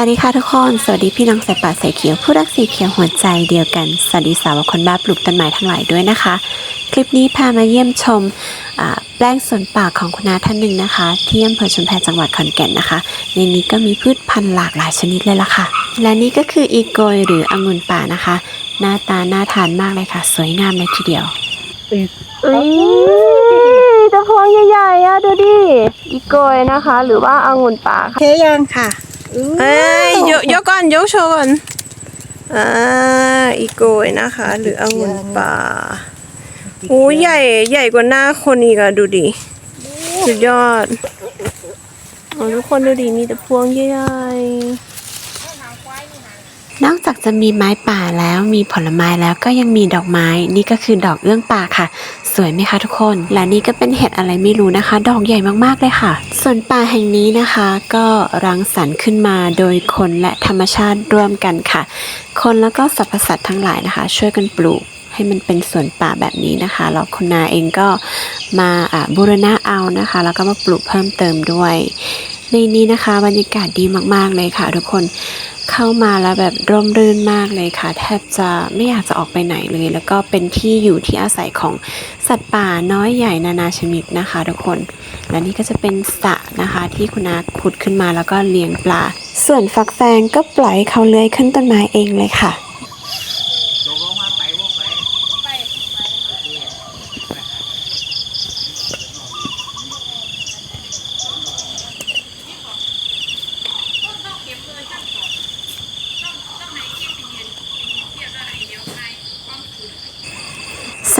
วัสดีค่ะทุกคน สวัสดีพี่น้องสายป่าสายเขียวผู้รักสีเขียวหัวใจเดียวกัน สวัสดีสาวกคนบ้าปลูกต้นไม้ทั้งหลายด้วยนะคะ คลิปนี้พามาเยี่ยมชมอ่าแปลงสวนป่าของคุณนาท่านหนึ่งนะคะ ที่อำเภอชุมแพจังหวัดขอนแก่นนะคะ ในนี้ก็มีพืชพันธุ์หลากหลายชนิดเลยล่ะค่ะ และนี่ก็คืออีโกยหรือองุ่นป่านะคะ หน้าตาน่าทานมากเลยค่ะ สวยงามเลยทีเดียวอุ้ยจะพวงใหญ่ๆอะดูดิอีโกยนะคะ หรือว่าองุ่นป่าค่ะเทยังค่ะ เอ้ยยกยกก่อนยกโชว์ก่อนอ่าอีโกยนะคะ หรือองุ่นป่าโอ้ยใหญ่ใหญ่กว่าหน้าคนอีกอะดูดิสุดยอดอ๋อทุกคนดูดิมีแต่พวงใหญ่นอกจากจะมีไม้ป่าแล้วมีผลไม้แล้วก็ยังมีดอกไม้ นี่ก็คือดอกเอื้องป่าค่ะ สวยไหมคะทุกคน และนี่ก็เป็นเห็ดอะไรไม่รู้นะคะ ดอกใหญ่มากๆเลยค่ะ ส่วนป่าแห่งนี้นะคะก็รังสรรค์ขึ้นมาโดยคนและธรรมชาติร่วมกันค่ะ คนแล้วก็สรรพสัตว์ทั้งหลายนะคะ ช่วยกันปลูกให้มันเป็นสวนป่าแบบนี้นะคะแล้วคุณนาเองก็มาอ่าบูรณะเอานะคะ แล้วก็มาปลูกเพิ่มเติมด้วย ในนี้นะคะบรรยากาศดีมากๆเลยค่ะ ทุกคนเข้ามาแล้วแบบร่มรื่นมากเลยค่ะ แทบจะไม่อยากจะออกไปไหนเลย แล้วก็เป็นที่อยู่ที่อาศัยของสัตว์ป่าน้อยใหญ่นานาชนิดนะคะ ทุกคน และนี่ก็จะเป็นสระนะคะที่คุณอาขุดขึ้นมาแล้วก็เลี้ยงปลา ส่วนฟักแฟงก็ปล่อยเขาเลื้อยขึ้นต้นไม้เองเลยค่ะ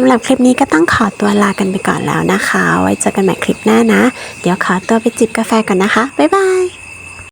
สำหรับคลิปนี้ก็ต้องขอตัวลากันไปก่อนแล้วนะคะ ไว้เจอกันใหม่คลิปหน้านะ เดี๋ยวขอตัวไปจิบกาแฟก่อนนะคะ บ๊ายบาย